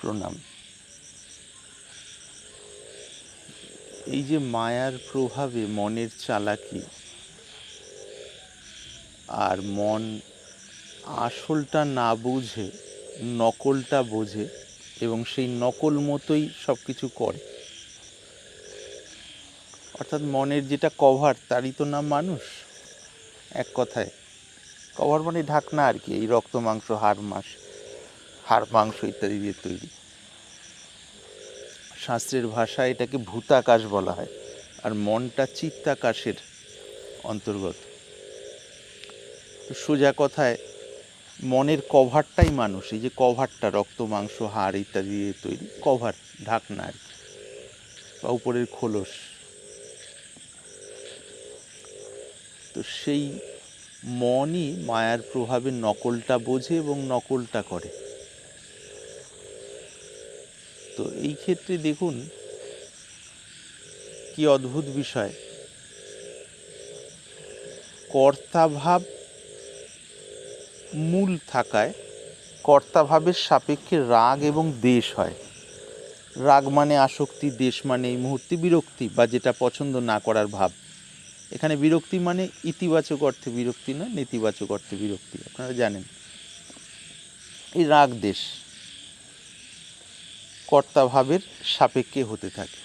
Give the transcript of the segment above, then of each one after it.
প্রণাম। এই যে মায়ার প্রভাবে মনের চালাকি আর মন আসলটা না বুঝে, নকলটা বোঝে এবং সেই নকল মতোই সব কিছু করে। অর্থাৎ মনের যেটা কভার তারই তো নাম মানুষ। এক কথায় কভার মানে ঢাকনা আর কি, এই রক্ত, মাংস, হাড়, মাস। হাড়, মাংস ইত্যাদি দিয়ে তৈরি। শাস্ত্রের ভাষায় এটাকে ভূতাকাশ বলা হয় আর মনটা চিত্তাকাশের অন্তর্গত। সোজা কথায়, মনের কভারটাই মানুষ, এই যে কভারটা, রক্ত, মাংস, হাড় ইত্যাদি দিয়ে তৈরি, কভার, ঢাকনা আর কি, বা উপরের খোলস। তো সেই মনই মায়ার প্রভাবে নকলটা বোঝে এবং নকলটা করে। তো এই ক্ষেত্রে দেখুন, কি অদ্ভুত বিষয়। কর্তাভাব মূল থাকায় কর্তাভাবের সাপেক্ষে রাগ এবং দেশ হয়। রাগ মানে আসক্তি, দেশ মানে এই মুহূর্তে বিরক্তি বা যেটা পছন্দ না করার ভাব। এখানে বিরক্তি মানে ইতিবাচক অর্থে বিরক্তি নয়, নেতিবাচক অর্থে বিরক্তি। আপনারা জানেন। এই রাগ, দেশ। কর্তাভাবের সাপেক্ষে হতে থাকে।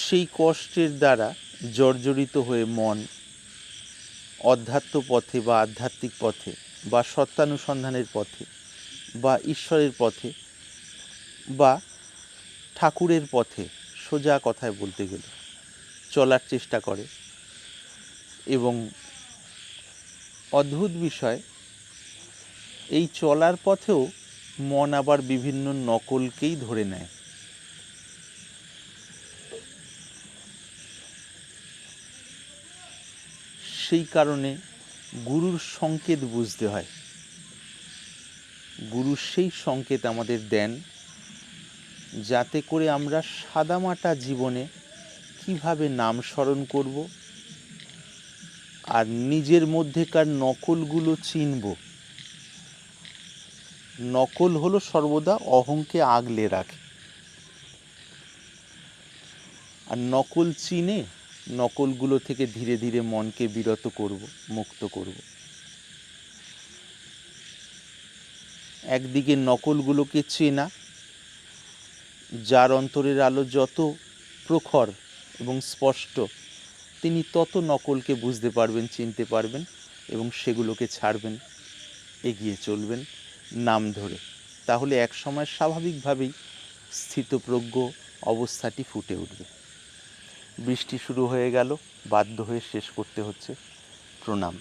সেই কষ্টের দ্বারা জর্জরিত হয়ে মন অধ্যাত্ম পথে বা আধ্যাত্মিক পথে বা সত্যানুসন্ধানের পথে বা ঈশ্বরের পথে বা ঠাকুরের পথে সোজা কথায় বলতে গেলে চলার চেষ্টা করে এবং অদ্ভুত বিষয়, এই চলার পথেও মন আবার বিভিন্ন নকলকেই ধরে নেয়। সেই কারণে গুরুর সংকেত বুঝতে হয়। গুরু সেই সংকেত আমাদের দেন যাতে করে আমরা সাদামাটা জীবনে কীভাবে নাম স্মরণ করব আর নিজের মধ্যেকার নকলগুলো চিনব। নকল হলো সর্বদা অহংকে আগলে রাখে। আর নকল চিনে নকলগুলো থেকে ধীরে ধীরে মনকে বিরত করব, মুক্ত করব। একদিকে নকলগুলোকে চেনা, যার অন্তরের আলো যত প্রখর এবং স্পষ্ট, তিনি তত নকলকে বুঝতে পারবেন, চিনতে পারবেন এবং সেগুলোকে ছাড়বেন, এগিয়ে চলবেন। নাম ধরে। তাহলে এক সময় স্বাভাবিকভাবেই স্থিতপ্রজ্ঞ অবস্থাটি ফুটে উঠবে। বৃষ্টি শুরু হয়ে গেল, বাধ্য হয়ে শেষ করতে হচ্ছে প্রণাম।